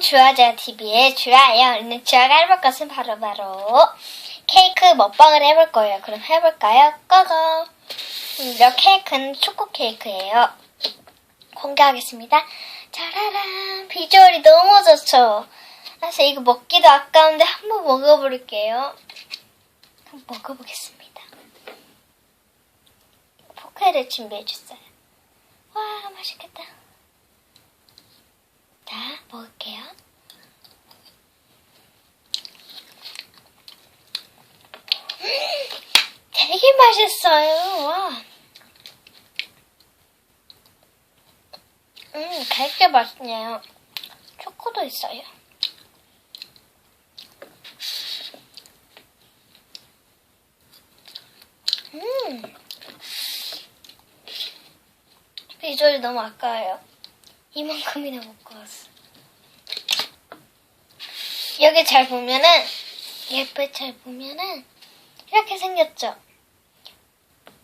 주아자 TV의 주아예요. 오늘 주아가 해볼 것은 바로 바로 케이크 먹방을 해볼 거예요. 그럼 해볼까요? 음, 이 케이크는 초코 케이크예요. 공개하겠습니다. 짜라란 비주얼이 너무 좋죠. 사실 이거 먹기도 아까운데 한번 먹어볼게요. 한번 먹어보겠습니다. 포크를 준비해줬어요. 와 맛있겠다. 자, 먹을게요. 음, 되게 맛있어요. 와. 음, 되게 맛있네요. 초코도 있어요. 음. 비주얼이 너무 아까워요. 이만큼이나 먹고 왔어. 여기 잘 보면은 예쁘게 잘 보면은 이렇게 생겼죠.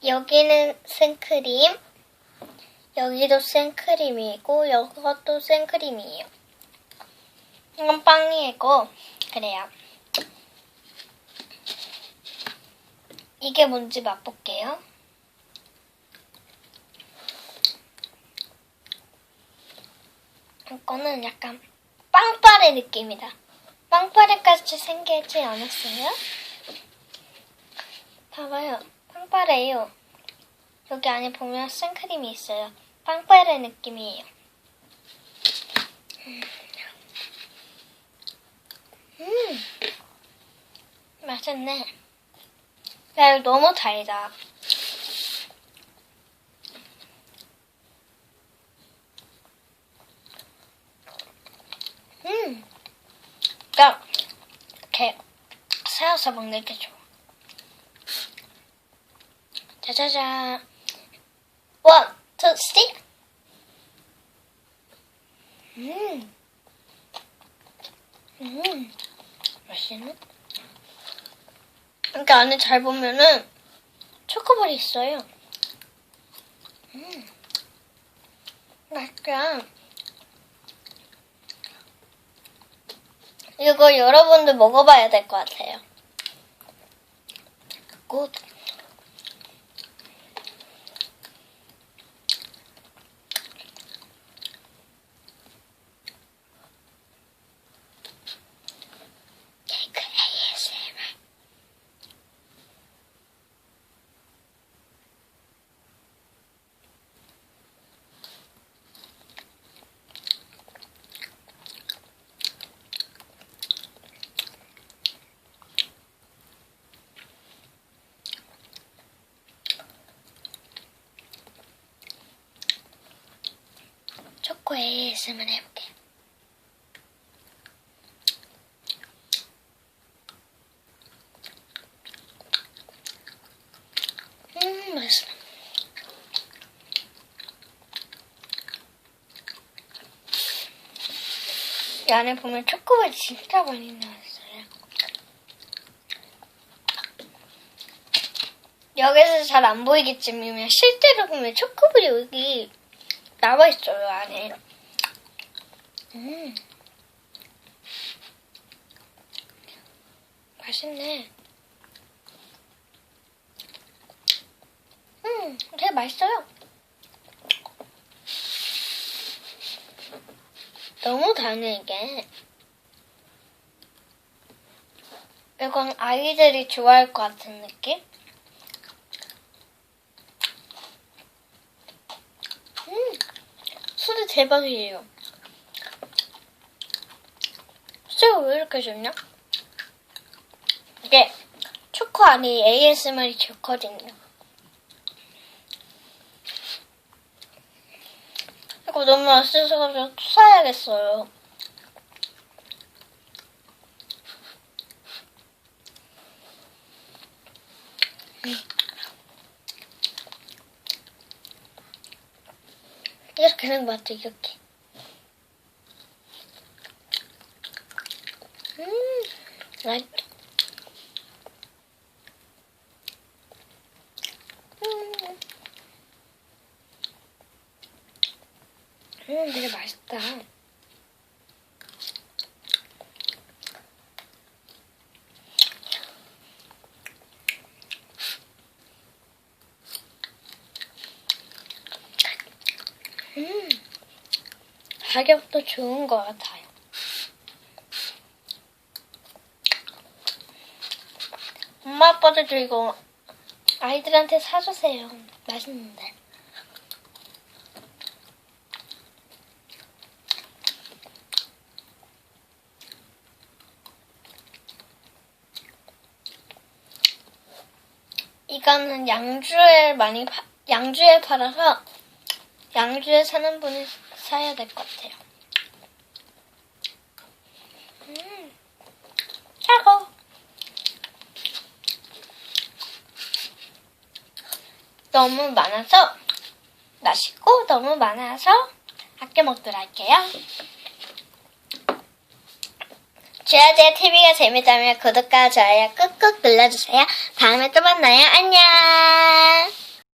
여기는 생크림, 여기도 생크림이고 여기도 생크림이에요. 이건 빵이고 그래요. 이게 뭔지 맛볼게요. 이거는 약간 빵빠레 느낌이다. 빵빠레까지 생기지 않았어요? 봐봐요. 빵빠레예요. 여기 안에 보면 생크림이 있어요. 빵빠레 느낌이에요. 음. 음. 맛있네. 야, 너무 달다. 음. 딱, 이렇게 세워서 먹는 게 좋아. 짜자잔. 원, 투, 쓰리. 음. 음. 맛있네. 이렇게 안에 잘 보면은 초코볼이 있어요. 음. 맛있다. 이거 여러분들 먹어봐야 될 것 같아요. 굿. 케이크 ASMR. 초코 ASMR 해볼게. 음, 맛있어. 이 안에 보면 초코볼이 진짜 많이 나왔어요. 여기서 잘 안 보이겠지만 실제로 보면 초코볼이 여기 나와 있어요 안에. 음, 맛있네. 음, 되게 맛있어요. 너무 달네 이게. 이건 아이들이 좋아할 것 같은 느낌? 음, 소리 대박이에요. 소리가 왜 이렇게 좋냐? 이게 초코 안에 ASMR이 좋거든요. 이거 너무 맛있어서 또 사야겠어요. 음. 이렇게 하는 것 같아, 이렇게. right? 음, 음 되게 맛있다. 음, 가격도 좋은 것 같아. 엄마 아빠들도 이거 아이들한테 사주세요. 맛있는데. 이거는 양주에 많이 파, 양주에 팔아서 양주에 사는 분이 사야 될 것 같아요. 음, 차고. 너무 많아서 맛있고 너무 많아서 아껴 먹도록 할게요. 주야제 TV가 재밌다면 구독과 좋아요 꾹꾹 눌러주세요. 다음에 또 만나요. 안녕.